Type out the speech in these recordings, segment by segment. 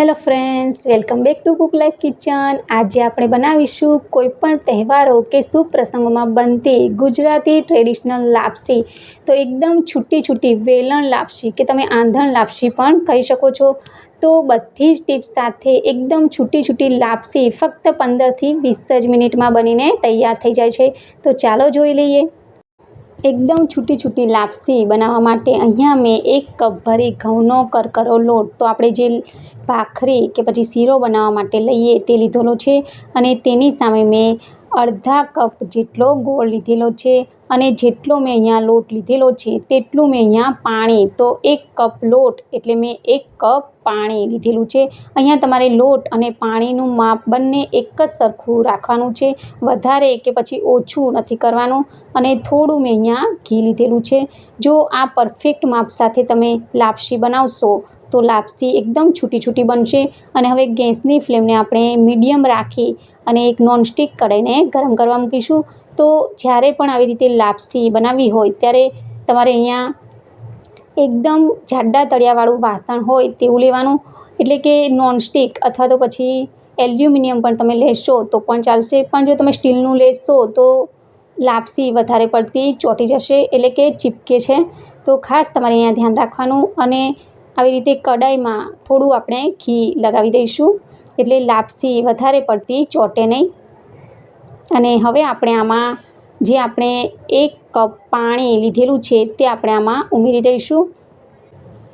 Hello friends welcome back to cook life kitchen આજે આપણે બનાવીશું કોઈપણ તહેવારો કે શુભ પ્રસંગોમાં બનતી ગુજરાતી ટ્રેડિશનલ લાપસી. તો એકદમ છૂટી છૂટી વેલણ લાપસી કે તમે આંધણ લાપસી પણ કહી શકો છો. તો બધી જ ટીપ્સ સાથે એકદમ છૂટી છૂટી લાપસી ફક્ત પંદરથી વીસ જ મિનિટમાં બનીને તૈયાર થઈ જાય છે. તો ચાલો જોઈ લઈએ. એકદમ છૂટી છૂટી લાપસી બનાવવા માટે અહીંયા મેં એક કપ ભરી ઘઉંનો કરકરો લોટ. તો આપણે જે ભાખરી કે પછી શીરો બનાવવા માટે લઈએ તે લીધેલો છે અને તેની સામે મેં અડધા કપ જેટલો ગોળ લીધેલો છે. અને જેટલો મેં અહીંયા લોટ લીધેલો છે તેટલું મેં અહીંયા પાણી, તો એક કપ લોટ, એટલે મેં એક કપ પાણી લીધેલું છે. અહીંયા તમારે લોટ અને પાણીનું માપ બંને એક જ સરખું રાખવાનું છે. વધારે કે પછી ઓછું નથી કરવાનું. અને થોડું મેં અહીંયા ઘી લીધેલું છે. જો આ પરફેક્ટ માપ સાથે તમે લાપસી બનાવશો તો લાપસી એકદમ છૂટી છૂટી બનશે અને હવે ગેસની ફ્લેમને આપણે મીડિયમ રાખી અને એક નોનસ્ટિક કઢાઈને ગરમ કરવા મૂકીશું. તો જ્યારે પણ આવી રીતે લાપસી બનાવવી હોય, ત્યારે તમારે અહીંયા એકદમ જાડા તળિયાવાળું વાસણ હોય તેવું લેવાનું. એટલે કે નોનસ્ટિક અથવા તો પછી એલ્યુમિનિયમ પણ તમે લેશો તો પણ ચાલશે. પણ જો તમે સ્ટીલનું લેશો તો લાપસી વધારે પડતી ચોંટી જશે. એટલે કે ચીપકે છે. તો ખાસ તમારે અહીંયા ધ્યાન રાખવાનું અને આવી રીતે કડાઈમાં થોડું આપણે ઘી લગાવી દઈશું. એટલે લાપસી વધારે પડતી ચોંટે નહીં. અને હવે આપણે આમાં જે આપણે એક કપ પાણી લીધેલું છે તે આપણે આમાં ઉમેરી દઈશું.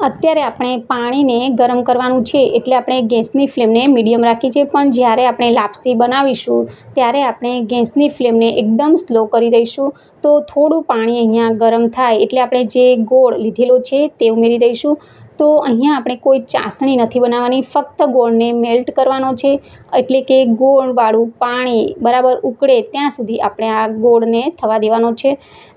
અત્યારે આપણે પાણીને ગરમ કરવાનું છે એટલે આપણે ગેસની ફ્લેમને મીડિયમ રાખી છે. પણ જ્યારે આપણે લાપસી બનાવીશું, ત્યારે આપણે ગેસની ફ્લેમને એકદમ સ્લો કરી દઈશું. તો થોડું પાણી અહીંયા ગરમ થાય એટલે આપણે જે ગોળ લીધેલો છે તે ઉમેરી દઈશું. તો અહીંયા આપણે કોઈ ચાસણી નથી બનાવવાની, ફક્ત ગોળને મેલ્ટ કરવાનો છે. એટલે કે ગોળવાળું પાણી બરાબર ઉકળે ત્યાં સુધી આપણે આ ગોળને થવા દેવાનો છે.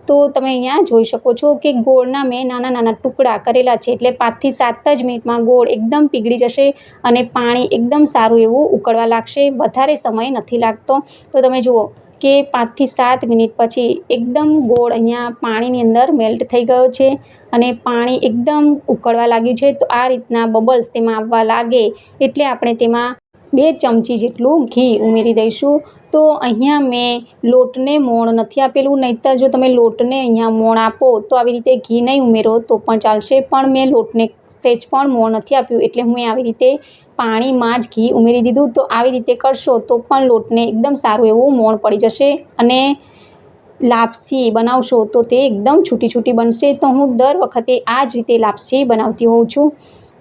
તો તમે અહીંયા જોઈ શકો છો કે ગોળના મેં નાના નાના ટુકડા કરેલા છે. એટલે પાંચથી સાત જ મિનિટમાં ગોળ એકદમ પીગળી જશે અને પાણી એકદમ સારું એવું ઉકળવા લાગશે. વધારે સમય નથી લાગતો. તો તમે જુઓ કે પાંચથી સાત મિનિટ પછી એકદમ ગોળ અહીંયા પાણીની અંદર મેલ્ટ થઈ ગયો છે અને પાણી એકદમ ઉકળવા લાગ્યું છે. તો આ રીતના બબલ્સ તેમાં આવવા લાગે એટલે આપણે તેમાં બે ચમચી જેટલું ઘી ઉમેરી દઈશું. તો અહીંયા મેં લોટને મોણ નથી આપેલું, નહીંતર જો તમે લોટને અહીંયા મોણ આપો તો આવી રીતે ઘી નહીં ઉમેરો તો પણ ચાલશે. પણ મેં લોટને સહેજ પણ મોણ નથી આપ્યું એટલે હું આવી રીતે પાણીમાં જ ઘી ઉમેરી દીધું. તો આવી રીતે કરશો તો પણ લોટને એકદમ સારું એવું મોણ પડી જશે અને લાપસી બનાવશો તો તે એકદમ છૂટી છૂટી બનશે. તો હું દર વખતે આ જ રીતે લાપસી બનાવતી હોઉં છું.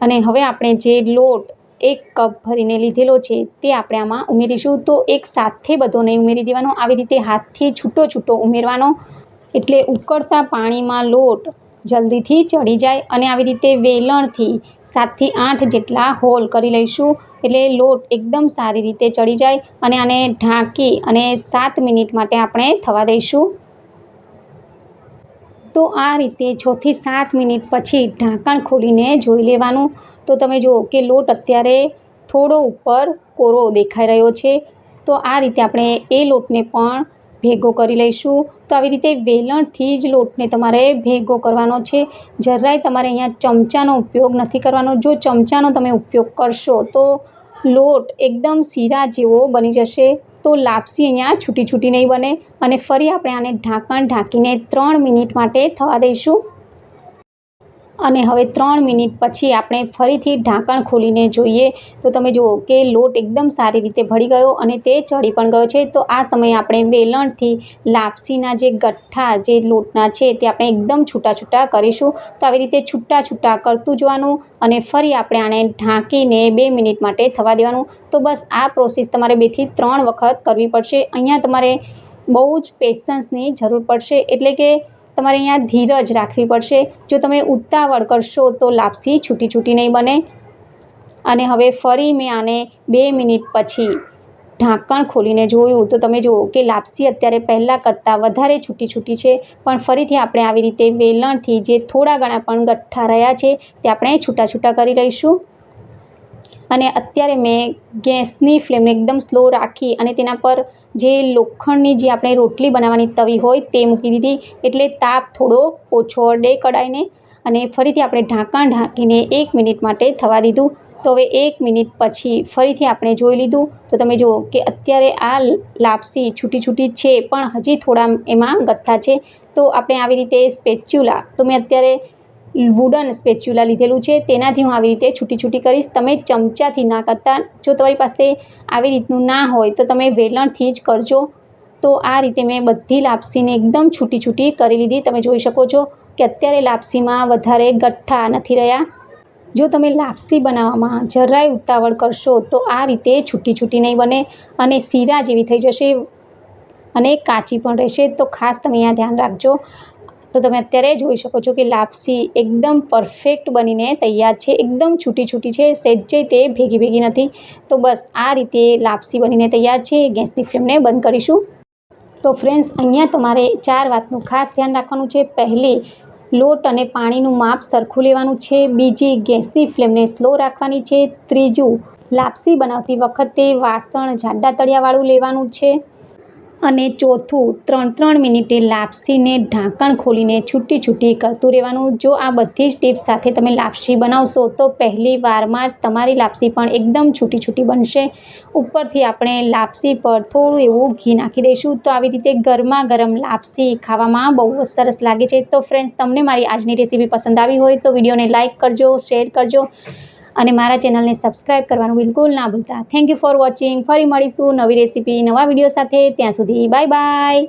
અને હવે આપણે જે લોટ એક કપ ભરીને લીધેલો છે તે આપણે આમાં ઉમેરીશું. તો એક સાથે બધો નહીં ઉમેરી દેવાનો. આવી રીતે હાથથી છૂટો છૂટો ઉમેરવાનો. એટલે ઉકળતા પાણીમાં લોટ જલ્દીથી ચડી જાય અને આવી રીતે વેલણથી સાતથી આઠ જેટલા હોલ કરી લઈશું. એટલે લોટ એકદમ સારી રીતે ચડી જાય અને આને ઢાંકી અને સાત મિનિટ માટે આપણે થવા દઈશું. તો આ રીતે છથી સાત મિનિટ પછી ઢાંકણ ખોલીને જોઈ લેવાનું. તો તમે જુઓ કે લોટ અત્યારે થોડો ઉપર કોરો દેખાઈ રહ્યો છે. તો આ રીતે આપણે એ લોટને પણ ભેગો કરી લઈશું. તો આવી રીતે વેલણથી જ લોટને તમારે ભેગો કરવાનો છે. જરાય તમારે અહીંયા ચમચાનો ઉપયોગ નથી કરવાનો. જો ચમચાનો તમે ઉપયોગ કરશો તો લોટ એકદમ શીરા જેવો બની જશે. તો લાપસી અહીંયા છૂટી છૂટી નહીં બને અને ફરી આપણે આને ઢાંકણ ઢાંકીને ત્રણ મિનિટ માટે થવા દઈશું. અને હવે ત્રણ મિનિટ પછી આપણે ફરીથી ઢાંકણ ખોલીને જોઈએ. તો તમે જુઓ કે લોટ એકદમ સારી રીતે ભળી ગયો અને તે ચડી પણ ગયો છે. તો આ સમયે આપણે વેલણથી લાપસીના જે ગઠ્ઠા જે લોટના છે તે આપણે એકદમ છૂટા છૂટા કરીશું. તો આવી રીતે છૂટા છૂટા કરતું જવાનું અને ફરી આપણે આને ઢાંકીને બે મિનિટ માટે થવા દેવાનું. તો બસ આ પ્રોસેસ તમારે બેથી ત્રણ વખત કરવી પડશે. અહીંયા તમારે બહુ જ પેશન્સની જરૂર પડશે. એટલે કે તમારે અહીંયા ધીરજ રાખવી પડશે. જો તમે ઉતાવળ કરશો તો લાપસી છૂટી છૂટી નહીં બને. અને હવે ફરી મેં આને બે મિનિટ પછી ઢાંકણ ખોલીને જોયું. તો તમે જુઓ કે લાપસી અત્યારે પહેલાં કરતાં વધારે છૂટી છૂટી છે. પણ ફરીથી આપણે આવી રીતે વેલણથી જે થોડા ઘણા પણ ગઠ્ઠા રહ્યા છે તે આપણે છૂટા છૂટા કરી લઈશું. અને અત્યારે મેં ગેસની ફ્લેમને એકદમ સ્લો રાખી અને તેના પર જે લોખંડની જે આપણે રોટલી બનાવવાની તવી હોય તે મૂકી દીધી. એટલે તાપ થોડો ઓછો અડે કડાઈને અને ફરીથી આપણે ઢાંકણ ઢાંકીને એક મિનિટ માટે થવા દીધું. તો હવે એક મિનિટ પછી ફરીથી આપણે જોઈ લીધું. તો તમે જુઓ કે અત્યારે આ લાપસી છૂટી છૂટી છે, પણ હજી થોડા એમાં ગઠ્ઠા છે. તો આપણે આવી રીતે સ્પેચ્યુલા, તો મેં અત્યારે વુડન સ્પેચ્યુલા લીધેલું છે. તેનાથી હું આવી રીતે છૂટી છૂટી કરીશ. તમે ચમચાથી ના કરતા. જો તમારી પાસે આવી રીતનું ના હોય તો તમે વેલણથી જ કરજો. તો આ રીતે મેં બધી લાપસીને એકદમ છૂટી છૂટી કરી લીધી. તમે જોઈ શકો છો કે અત્યારે લાપસીમાં વધારે ગઠ્ઠા નથી રહ્યા. જો તમે લાપસી બનાવવામાં જરાય ઉતાવળ કરશો તો આ રીતે છૂટી છૂટી નહીં બને અને શીરા જેવી થઈ જશે અને કાચી પણ રહેશે. તો ખાસ તમે અહીંયા ધ્યાન રાખજો. તો તમે અત્યારે જોઈ શકો છો કે લાપસી એકદમ પરફેક્ટ બનીને તૈયાર છે. એકદમ છૂટી છૂટી છે. સહેજે તે ભેગી ભેગી નથી. તો બસ આ રીતે લાપસી બનીને તૈયાર છે. ગેસની ફ્લેમને બંધ કરીશું. તો ફ્રેન્ડ્સ અહીંયા તમારે ચાર વાતનું ખાસ ધ્યાન રાખવાનું છે. પહેલી, લોટ અને પાણીનું માપ સરખું લેવાનું છે. બીજી, ગેસની ફ્લેમને સ્લો રાખવાની છે. ત્રીજું, લાપસી બનાવતી વખતે વાસણ જાડા તળિયાવાળું લેવાનું છે. અને ચોથું ત્રણ ત્રણ મિનિટે લાપસીને ઢાંકણ ખોલીને છૂટી છૂટી કરતું રહેવાનું. જો આ બધી જ ટિપ્સ સાથે તમે લાપસી બનાવશો, તો પહેલી વારમાં જ તમારી લાપસી પણ એકદમ છૂટી છૂટી બનશે. ઉપરથી આપણે લાપસી પર થોડું એવું ઘી નાખી દઈશું. તો આવી રીતે ગરમા ગરમ લાપસી ખાવામાં બહુ જ સરસ લાગે છે. તો ફ્રેન્ડ્સ તમને મારી આજની રેસીપી પસંદ આવી હોય તો વિડીયોને લાઇક કરજો શેર કરજો. અને મારા ચેનલને સબસ્ક્રાઈબ કરવાનું બિલકુલ ના ભૂલતા. થેન્ક યુ ફોર વોચિંગ ફરી મળીશું નવી રેસીપી નવા વીડિયો સાથે. ત્યાં સુધી બાય બાય